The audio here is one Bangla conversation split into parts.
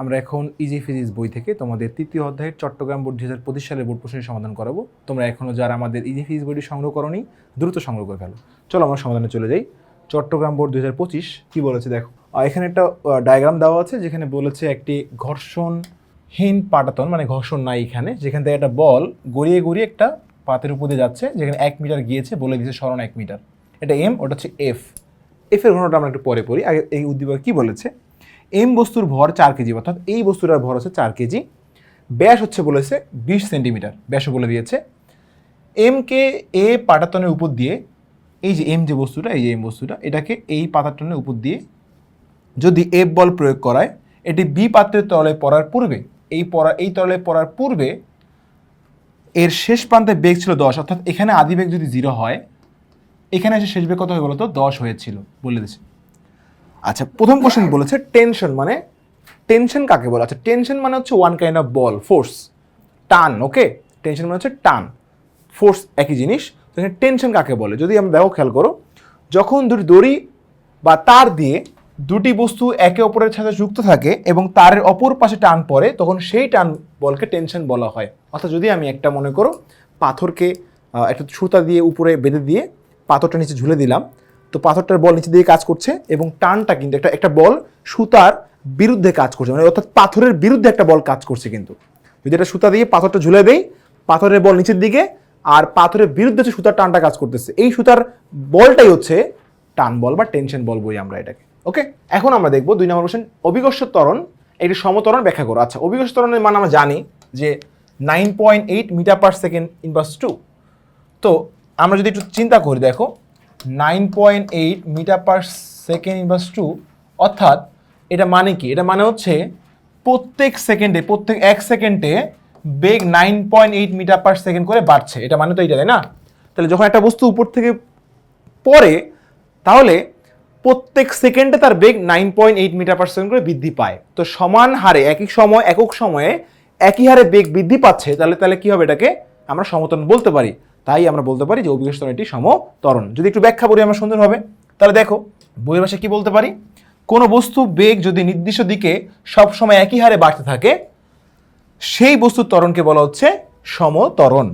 আমরা এখন ইজি ফিজিক্স বই থেকে তোমাদের তৃতীয় অধ্যায়ের চট্টগ্রাম বোর্ড দু হাজার পঁচিশ সালের বোর্ড প্রশ্নের সমাধান করাবো। তোমরা এখনও যারা আমাদের ইজি ফিজিক্স বইটি সংগ্রহ করনি, দ্রুত সংগ্রহ করে ফেলো। চলো আমরা সমাধানে চলে যাই। চট্টগ্রাম বোর্ড দু হাজার পঁচিশ কী বলেছে দেখো? এখানে একটা ডায়াগ্রাম দেওয়া আছে যেখানে বলেছে একটি ঘর্ষণহীন পাটাতন মানে ঘর্ষণ নাই এখানে, যেখান থেকে একটা বল গড়িয়ে গড়িয়ে একটা পাতের উপর দিয়ে যাচ্ছে, যেখানে এক মিটার গিয়েছে বলে দিয়েছে স্মরণ এক মিটার। এটা এম ওটা হচ্ছে এফ এফের ঘটনাটা আমরা একটু পরে পড়ি। আগে এই উদ্দীপক কী বলেছে? এম বস্তুর ভর চার কেজি, অর্থাৎ এই বস্তুটার ভর হচ্ছে চার কেজি। ব্যাস হচ্ছে বলেছে বিশ সেন্টিমিটার, ব্যাসও বলে দিয়েছে। এমকে এ পাটাতনের উপর দিয়ে, এই যে এম যে বস্তুটা, এই যে এম বস্তুটা, এটাকে এই পাতাটনের উপর দিয়ে যদি এফ বল প্রয়োগ করায়, এটি বি পাত্রের তলে পড়ার পূর্বে, এই পড়া, এই তলে পড়ার পূর্বে এর শেষ প্রান্তে বেগ ছিল দশ, অর্থাৎ এখানে আদি বেগ যদি জিরো হয়, এখানে এসে শেষ বেগ কত হয়ে বলতো? দশ হয়েছিল, বলে দিচ্ছে আচ্ছা প্রথম কোশ্চেন বলেছে টেনশন মানে টেনশন কাকে বলে? আচ্ছা টেনশন মানে হচ্ছে ওয়ান কাইন্ড অফ বল ফোর্স টান ওকে টেনশন মানে হচ্ছে টান ফোর্স একই জিনিস। এখানে টেনশন কাকে বলে? যদি আমরা দেখো, খেয়াল করো, যখন দুটি দড়ি বা তার দিয়ে দুটি বস্তু একে অপরের সাথে যুক্ত থাকে এবং তারের অপর পাশে টান পড়ে, তখন সেই টান বলকে টেনশন বলা হয়। অর্থাৎ যদি আমি একটা, মনে করো, পাথরকে একটা সুতা দিয়ে উপরে বেঁধে দিয়ে পাথরটা নিচে ঝুলে দিলাম তো পাথরটার বল নিচে দিয়ে কাজ করছে এবং টানটা কিন্তু একটা একটা বল সুতার বিরুদ্ধে কাজ করছে। মানে অর্থাৎ পাথরের বিরুদ্ধে একটা বল কাজ করছে কিন্তু। যদি একটা সুতা দিয়ে পাথরটা ঝুলে দেই, পাথরের বল নিচের দিকে আর পাথরের বিরুদ্ধে হচ্ছে সুতার টানটা কাজ করতেছে, এই সুতার বলটাই হচ্ছে টান বল বা টেনশন বল বই আমরা এটাকে। ওকে? এখন আমরা দেখব দুই নম্বর কোশ্চেন অভিকর্ষ ত্বরণ একটি সমতরণ ব্যাখ্যা করো। আচ্ছা অভিকর্ষ ত্বরণের মান আমরা জানি যে nine point eight meter per second inverse two. তো আমরা যদি একটু চিন্তা করি, দেখো nine point eight meter per second inverse two অর্থাৎ এটা মানে কি? এটা মানে হচ্ছে প্রত্যেক সেকেন্ডে প্রত্যেক এক সেকেন্ডে বেগ nine point eight meter per second করে বাড়ছে। এটা মানে তো এইটা, তাই না? তাহলে যখন একটা বস্তু উপর থেকে পড়ে, তাহলে প্রত্যেক সেকেন্ডে তার বেগ nine point eight meter per second করে বৃদ্ধি পায়। তো সমান হারে একই সময়, একক সময়ে একই হারে বেগ বৃদ্ধি পাচ্ছে, তাহলে তাহলে কি হবে এটাকে? আমরা সমতরণ বলতে পারি। তাই আমরা বলতে পারি যে অভিকর্ষ একটি সমতরণ যদি একটু ব্যাখ্যা করি আমরা হবে তাহলে দেখো, বইয়ের ভাষায় কি বলতে পারি? কোনো বস্তু বেগ যদি নির্দিষ্ট দিকে সবসময় একই হারে বাড়তে থাকে, সেই বস্তুর ত্বরণকে বলা হচ্ছে সমতরণ।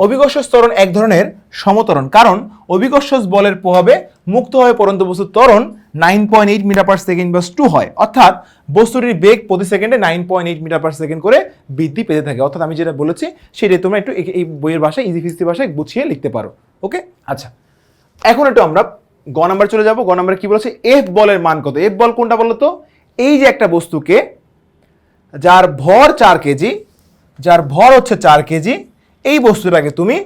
অভিকর্ষ ত্বরণ এক ধরনের সমতরণ, কারণ অভিকর্ষ বলের প্রভাবে মুক্ত হয়ে পরন্ত বস্তুর ত্বরণ nine point eight meter per second বা টু হয়। অর্থাৎ বস্তুটির বেগ প্রতি সেকেন্ডে nine point eight meter per second করে বৃদ্ধি পেতে থাকে। অর্থাৎ আমি যেটা বলেছি সেটাই তোমরা একটু এই- বইয়ের ভাষায় ইজি ফিজিক্স ভাষায় গুছিয়ে লিখতে পারো। ওকে? আচ্ছা। এখন একটু আমরা গ নাম্বার চলে যাব। গ নাম্বার কি বলেছে? এফ বলের মান কত? এফ বল কোনটা বলো তো? এই যে একটা বস্তুকে, যার ভর চার কেজি, যার ভর হচ্ছে চার কেজি এই বস্তুটাকে তুমি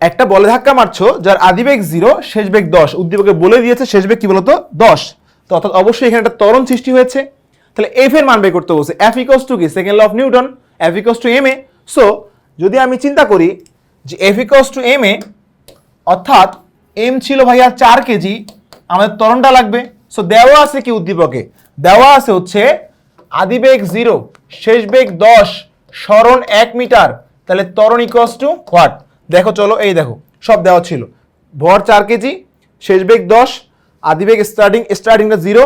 একটা বলে ধাক্কা মারছো, যার আদি বেগ জিরো শেষ বেগ দশ। উদ্দীপকে বলে দিয়েছে, শেষ বেগ কি বলতো? দশ। তো অর্থাৎ অবশ্যই এখানে একটা তরণ সৃষ্টি হয়েছে। তাহলে এফ এর মান বের করতে বলছে এফ ইকোস টু কি? Second law of Newton F equals to M A so যদি আমি চিন্তা করি যে F equals to M A অর্থাৎ এম ছিল ভাইয়া চার কেজি, আমাদের তরণটা লাগবে। সো দেওয়া আছে কি উদ্দীপকে? দেওয়া আছে হচ্ছে আদিবেগ জিরো শেষ বেগ দশ, স্মরণ এক মিটার। তাহলে ত্বরণ ইকোয়াস টু হোয়াট দেখো, চলো, এই দেখো, সব দেওয়া ছিল। ভর চার কেজি শেষ বেগ দশ, আদিবেগ স্টার্টিং স্টার্টিংটা জিরো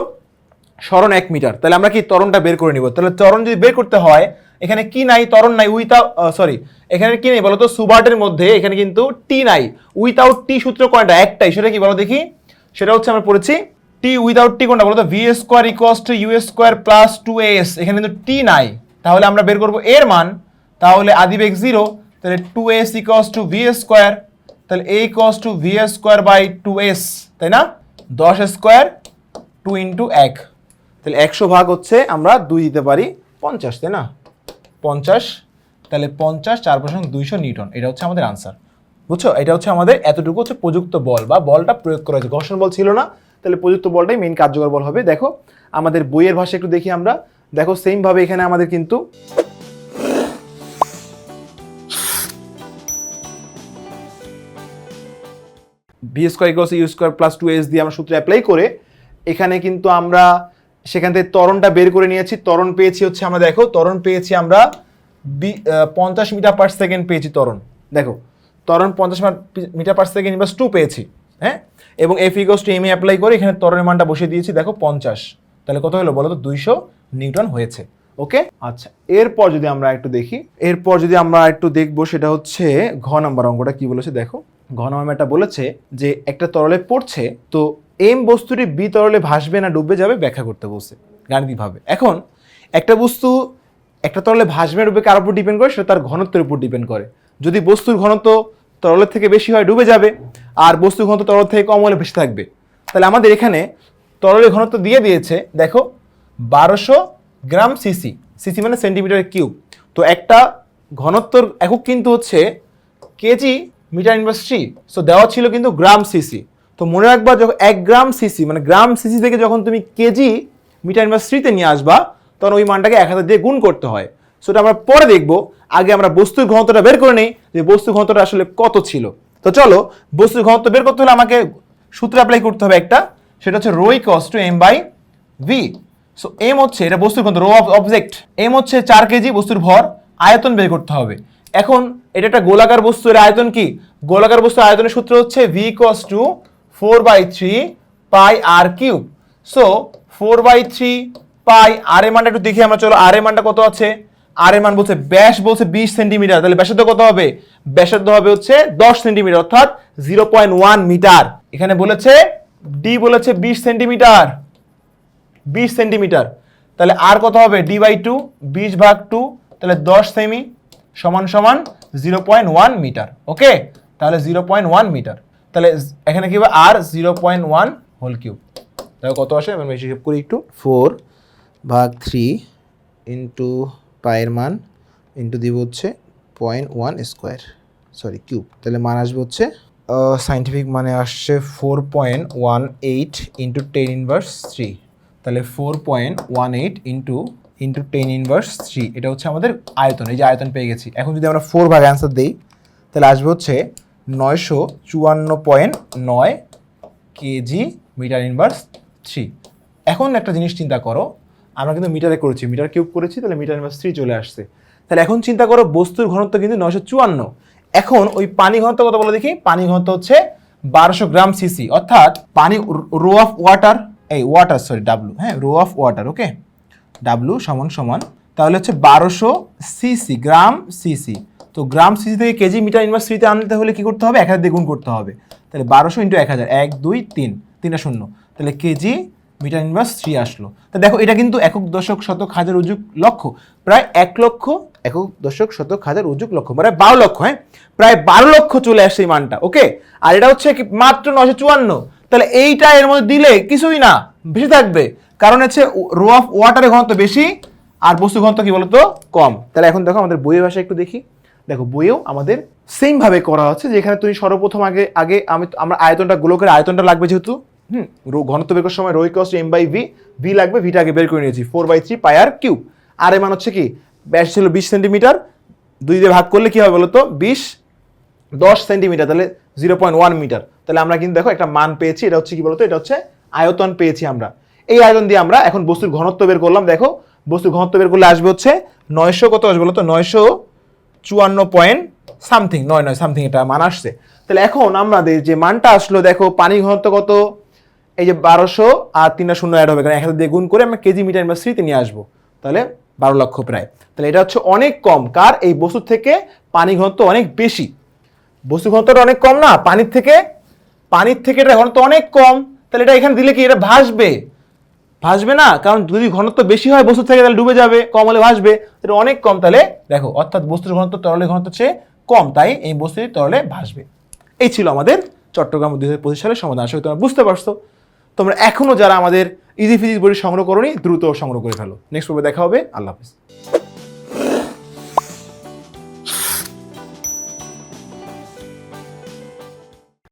স্মরণ এক মিটার। তাহলে আমরা কি তরণটা বের করে নিব? তাহলে তরণ যদি বের করতে হয়, এখানে কি নাই? তরণ নাই উইথাউট সরি এখানে কি নেই বলো তো সুবার্টের মধ্যে এখানে কিন্তু টি নাই। উইথাউট টি সূত্র কোনটা? একটাই। সেটা কি বলো দেখি? সেটা হচ্ছে আমরা পড়েছি টি উইথাউট টি কোনটা? বলো তো V square equals to U square plus two S এখানে কিন্তু টি নাই। তাহলে আমরা বের করব এর মান তাহলে আদিবেগ জিরো তাহলে two S equals to V square তাহলে A equals to V square by two S তাই না? দশ স্কোয়ার টু ইন্টু এক। তাহলে একশো ভাগ হচ্ছে আমরা দুই দিতে পারি পঞ্চাশ, তাই না? পঞ্চাশ, তাহলে পঞ্চাশ চার পার্সেন্ট দুইশো নিউটন, এটা হচ্ছে আমাদের আনসার বুঝছ? এটা হচ্ছে আমাদের এতটুকু হচ্ছে প্রযুক্ত বল, বা বলটা প্রয়োগ করা হয়েছে। ঘর্ষণ বল ছিল না, তাহলে প্রযুক্ত বলটাই মেইন কার্যকর বল হবে। দেখো, আমাদের বইয়ের ভাষা একটু দেখি আমরা। দেখো সেম ভাবে এখানে আমাদের কিন্তু V square equals U square plus two S দিয়ে আমরা সূত্র অ্যাপ্লাই করে এখানে কিন্তু আমরা সেখান থেকে তরণটা বের করে নিয়েছি। তরণ পেয়েছি হচ্ছে আমরা দেখো তরণ পেয়েছি আমরা বি- পঞ্চাশ মিটার পার সেকেন্ড পেয়েছি তরণ দেখো তরণ পঞ্চাশ meter per second inverse two পেয়েছি হ্যাঁ? এবং F equals to M A apply করে এখানে তরণের মানটা বসিয়ে দিয়েছি, দেখো পঞ্চাশ। তাহলে কত হলো বলো তো দুইশো নিউটন হয়েছে, ওকে? আচ্ছা এরপর যদি আমরা একটু দেখি, এরপর যদি আমরা একটু দেখব সেটা হচ্ছে ঘ নাম্বার অঙ্কটা কি বলেছে দেখো। ঘ নাম্বারটা বলেছে যে একটা তরলে পড়ছে, তো এম বস্তুটি বি তরলে ভাসবে না, ডুবে যাবে, ব্যাখ্যা করতে বলছে গাণিতিকভাবে। এখন একটা বস্তু একটা তরলে ভাসবে না, ডুবে কার উপর ডিপেন্ড করে? সেটা তার ঘনত্বের উপর ডিপেন্ড করে। যদি বস্তুর ঘনত্ব তরলের থেকে বেশি হয়, ডুবে যাবে, আর বস্তুর ঘনত্ব তরল থেকে কম হলে বেশি থাকবে। তাহলে আমাদের এখানে তরলের ঘনত্ব দিয়ে দিয়েছে, দেখো, বারোশো গ্রাম সিসি সিসি মানে সেন্টিমিটার কিউব তো একটা ঘনত্বর একক কিন্তু হচ্ছে KG meter inverse three so দেওয়া ছিল কিন্তু গ্রাম সিসি তো মনে রাখবা যখন এক গ্রাম সিসি মানে গ্রাম সিসি থেকে যখন তুমি কেজি মিটার ইনভার্স থ্রিতে নিয়ে আসবা, তখন ওই মানটাকে এক হাজার দিয়ে গুণ করতে হয়। সো এটা আমরা পরে দেখব। আগে আমরা বস্তুর ঘনত্বটা বের করে নিই, যে বস্তুর ঘনত্বটা আসলে কত ছিল। তো চলো বস্তুর ঘনত্ব বের করতে হলে আমাকে সূত্র অ্যাপ্লাই করতে হবে একটা, সেটা হচ্ছে rho equals to M by V so M হচ্ছে, এটা বস্তুর ঘনত্ব, রো অবজেক্ট এম হচ্ছে চার কেজি বস্তুর ভর, আয়তন বের করতে হবে। এখন এটা একটা গোলাকার বস্তু এর আয়তন কি? গোলাকার বস্তু আয়তনের সূত্র হচ্ছে V equals to four by three pi R cube so four by three pi R এর মানটা একটু দেখি আমরা, চলো আর এর মানটা কত আছে? আর এর মান বলছে ব্যাস, বলছে বিশ সেন্টিমিটার। তাহলে ব্যাসার্ধ কত হবে? ব্যাসার্ধ হবে হচ্ছে দশ সেন্টিমিটার, অর্থাৎ জিরো পয়েন্ট ওয়ান মিটার। এখানে বলেছে ডি বলেছে বিশ সেন্টিমিটার। বিশ সেন্টিমিটার। তাহলে আর কত হবে? ডি বাই টু বিশ ভাগ টু তাহলে দশ সেমি। সমান সমান zero point one meter okay তাহলে জিরো পয়েন্ট ওয়ান মিটার তাহলে এখানে কি হবে? R zero point one whole cube তাহলে কত আসে? আমি হিসেব করি একটু। ফোর ভাগ থ্রি ইন্টু পায়ের মান ইন্টু দিব হচ্ছে point one square sorry cube তাহলে মান আসবে হচ্ছে সাইন্টিফিক মানে আসছে four point one eight into ten inverse three তাহলে four point one eight into into ten inverse three এটা হচ্ছে আমাদের আয়তন, এই যে আয়তন পেয়ে গেছি। এখন যদি আমরা ফোর ভাগ অ্যান্সার দিই, তাহলে আসবে হচ্ছে নয়শো চুয়ান্ন পয়েন্ট নয় কেজি মিটার ইনভার্স থ্রি এখন একটা জিনিস চিন্তা করো, আমরা কিন্তু মিটারে করেছি, মিটার কিউব করেছি, তাহলে মিটার ইনভার্স থ্রি চলে আসছে। তাহলে এখন চিন্তা করো, বস্তুর ঘনত্ব কিন্তু নয়শো চুয়ান্ন। এখন ওই পানি ঘনত্ব কত বলে দেখি? পানি ঘনত্ব হচ্ছে বারোশো গ্রাম সিসি, অর্থাৎ পানি রো অফ ওয়াটার এই ওয়াটার সরি ডাব্লু হ্যাঁ rho of water okay W সমান সমান, তাহলে হচ্ছে বারোশো সিসি গ্রাম সিসি তো গ্রাম সিসি থেকে কেজি মিটার ইনভার্স থ্রিতে আনতে হলে কি করতে হবে? এক হাজার দিয়ে করতে হবে। তাহলে বারোশো ইন্টু এক হাজার এক, দুই, তিন তিনটা শূন্য। তাহলে কেজি মিটার ইনভার্স থ্রি আসলো। তা দেখো, এটা কিন্তু একক দশক শতক হাজার উজুক লক্ষ প্রায় এক লক্ষ, একক দশক শতক হাজার উজুক লক্ষ মানে প্রায় বারো লক্ষ হ্যাঁ? প্রায় বারো লক্ষ চলে আসছে এই মানটা ওকে আর এটা হচ্ছে মাত্র নশো চুয়ান্ন। তাহলে এইটা এর মধ্যে দিলে কিছুই না, বেশি থাকবে। কারণ হচ্ছে রো অফ ওয়াটারের ঘনত্ব বেশি, আর বস্তু ঘনত্ব কি বলতো? কম। তাহলে এখন দেখো আমাদের বইয়ের ভাষা একটু দেখি। দেখো, বইয়েও আমাদের সেম ভাবে করা হচ্ছে যেখানে তুমি সর্বপ্রথম আগে আগে আমি আমরা আয়তনটা, গোলকের আয়তনটা লাগবে যেহেতু, হুম? রো, ঘনত্ব বের করার সময় rho equals M by V V লাগবে ভিটা আগে বের করে নিয়েছি four by three pi R cube R এর মান হচ্ছে কি? ব্যাস ছিল বিশ সেন্টিমিটার দুই দিয়ে ভাগ করলে কি হবে বলতো? বিশ দশ সেন্টিমিটার, তাহলে জিরো পয়েন্ট ওয়ান মিটার তাহলে আমরা কিন্তু দেখো একটা মান পেয়েছি, এটা হচ্ছে কি বলতো? এটা হচ্ছে আয়তন পেয়েছি আমরা। এই আয়তন দিয়ে আমরা এখন বস্তুর ঘনত্ব বের করলাম। দেখো, বস্তুর ঘনত্ব বের করলে আসবে হচ্ছে নয়শো কত আসবে বলতো? নয়শো চুয়ান্ন পয়েন্ট সামথিং নয় নয় সামথিং এটা মান আসছে। তাহলে এখন আমাদের যে মানটা আসলো, দেখো পানি ঘনত্ব কত? এই যে বারোশো আর তিনটা শূন্য অ্যাড হবে, কারণ এক হাজার দিয়ে গুণ করে আমরা কেজি মিটার স্মৃতি নিয়ে আসব। তাহলে বারো লক্ষ প্রায়। তাহলে এটা হচ্ছে অনেক কম, কার এই বস্তুর থেকে পানি ঘনত্ব অনেক বেশি। বস্তু ঘনত্বটা অনেক কম না? পানির থেকে? পানির থেকে এটা ঘনত্ব অনেক কম। তাহলে এটা এখানে দিলে কি? এটা ভাসবে। ভাসবে না? কারণ যদি ঘনত্ব বেশি হয় বস্তু থেকে, তাহলে ডুবে যাবে, কম হলে ভাসবে। এটা অনেক কম। তাহলে দেখো, অর্থাৎ বস্তুর ঘনত্ব তরলের ঘনত্ব চেয়ে কম, তাই এই বস্তুটি তরলে ভাসবে। এই ছিল আমাদের চট্টগ্রাম দুই হাজার পঁচিশ সালের সমাধান। আসলে তোমরা বুঝতে পারছ। তোমরা এখনও যারা আমাদের ইজি ফিজিক্স বই সংগ্রহ করনি, দ্রুত সংগ্রহ করে ফেলো। নেক্সট পর্বে দেখা হবে। আল্লাহ হাফিজ।